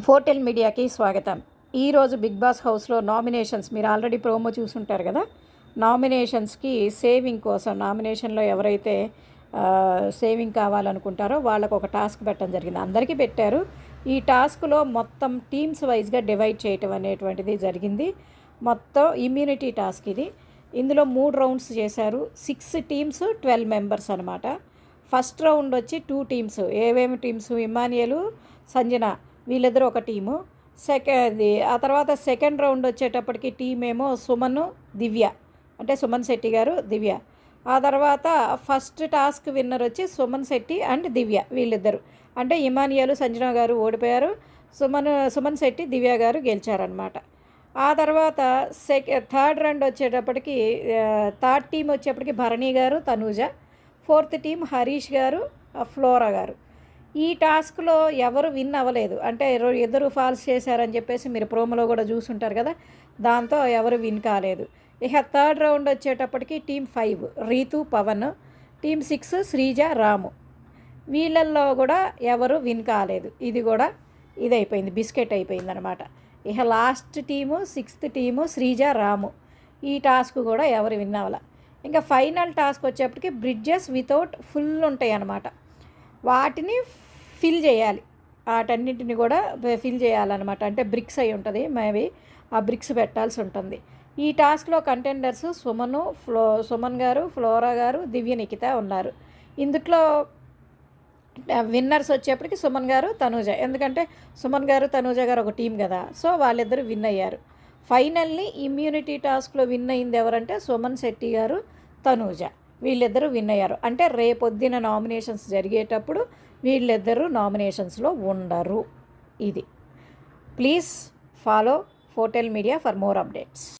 ఫోర్టెల్ మీడియాకి స్వాగతం. ఈరోజు బిగ్ బాస్ హౌస్లో నామినేషన్స్ మీరు ఆల్రెడీ ప్రోమో చూసుంటారు కదా? నామినేషన్స్కి సేవింగ్ కోసం నామినేషన్లో ఎవరైతే సేవింగ్ కావాలనుకుంటారో వాళ్ళకు ఒక టాస్క్ పెట్టడం జరిగింది. అందరికీ పెట్టారు. ఈ టాస్క్లో మొత్తం టీమ్స్ వైజ్గా డివైడ్ చేయటం అనేటువంటిది జరిగింది. మొత్తం ఇమ్యూనిటీ టాస్క్ ఇది. ఇందులో మూడు రౌండ్స్ చేశారు. సిక్స్ టీమ్స్ ట్వెల్వ్ మెంబర్స్ అనమాట ఫస్ట్ రౌండ్ వచ్చి టూ టీమ్స్. ఏవేమి టీమ్స్? ఇమానియలు సంజన. వీళ్ళిద్దరూ ఒక టీము. సెకండ్ ఆ తర్వాత సెకండ్ రౌండ్ వచ్చేటప్పటికి టీం ఏమో సుమన్ దివ్య. అంటే సుమన్ శెట్టి గారు దివ్య. ఆ తర్వాత ఫస్ట్ టాస్క్ విన్నర్ వచ్చి సుమన్ శెట్టి అండ్ దివ్య వీళ్ళిద్దరు. అంటే ఇమానియాలు సంజన గారు ఓడిపోయారు. సుమన్ సుమన్ శెట్టి దివ్య గారు గెలిచారనమాట ఆ తర్వాత సెక థర్డ్ రౌండ్ వచ్చేటప్పటికి థర్డ్ టీం వచ్చేప్పటికి భరణి గారు తనూజ. ఫోర్త్ టీం హరీష్ గారు ఆ, ఫ్లోరా గారు. ఈ టాస్క్లో ఎవరు విన్ అవ్వలేదు. అంటే ఇద్దరు ఫాల్స్ చేశారని చెప్పేసి మీరు ప్రోమోలో కూడా చూసుంటారు కదా దాంతో ఎవరు విన్ కాలేదు. ఇక థర్డ్ రౌండ్ వచ్చేటప్పటికి team five Ritu Pavan. Team six Sreeja Ramu. వీళ్ళల్లో కూడా ఎవరు విన్ కాలేదు. ఇది కూడా ఇది అయిపోయింది బిస్కెట్ అయిపోయింది అనమాట ఇక last team sixth team Sreeja Ramu. ఈ టాస్క్ కూడా ఎవరు విన్ అవ్వలే. ఇంకా ఫైనల్ టాస్క్ వచ్చేప్పటికి బ్రిడ్జెస్ వితౌట్ ఫుల్ ఉంటాయి అన్నమాట. వాటిని ఫిల్ చేయాలి. వాటన్నింటిని కూడా ఫిల్ చేయాలన్నమాట. అంటే బ్రిక్స్ అయి ఉంటుంది మేబీ ఆ బ్రిక్స్ పెట్టాల్సి ఉంటుంది. ఈ టాస్క్లో కంటెండర్స్ సుమను ఫ్లో సుమన్ గారు ఫ్లోరా గారు దివ్య నిఖిత ఉన్నారు. ఇందుట్లో విన్నర్స్ వచ్చేప్పటికి సుమన్ గారు తనూజ. ఎందుకంటే సుమన్ గారు తనూజ గారు ఒక టీం కదా. సో వాళ్ళిద్దరూ విన్ అయ్యారు. ఫైనల్లీ ఇమ్యూనిటీ టాస్క్లో విన్ అయింది ఎవరంటే సుమన్ శెట్టి గారు తనూజ. వీళ్ళిద్దరూ విన్ అయ్యారు. అంటే రేపొద్దున నామినేషన్స్ జరిగేటప్పుడు వీళ్ళిద్దరూ నామినేషన్స్లో ఉండరు. ఇది. Please follow Fotel media for more updates.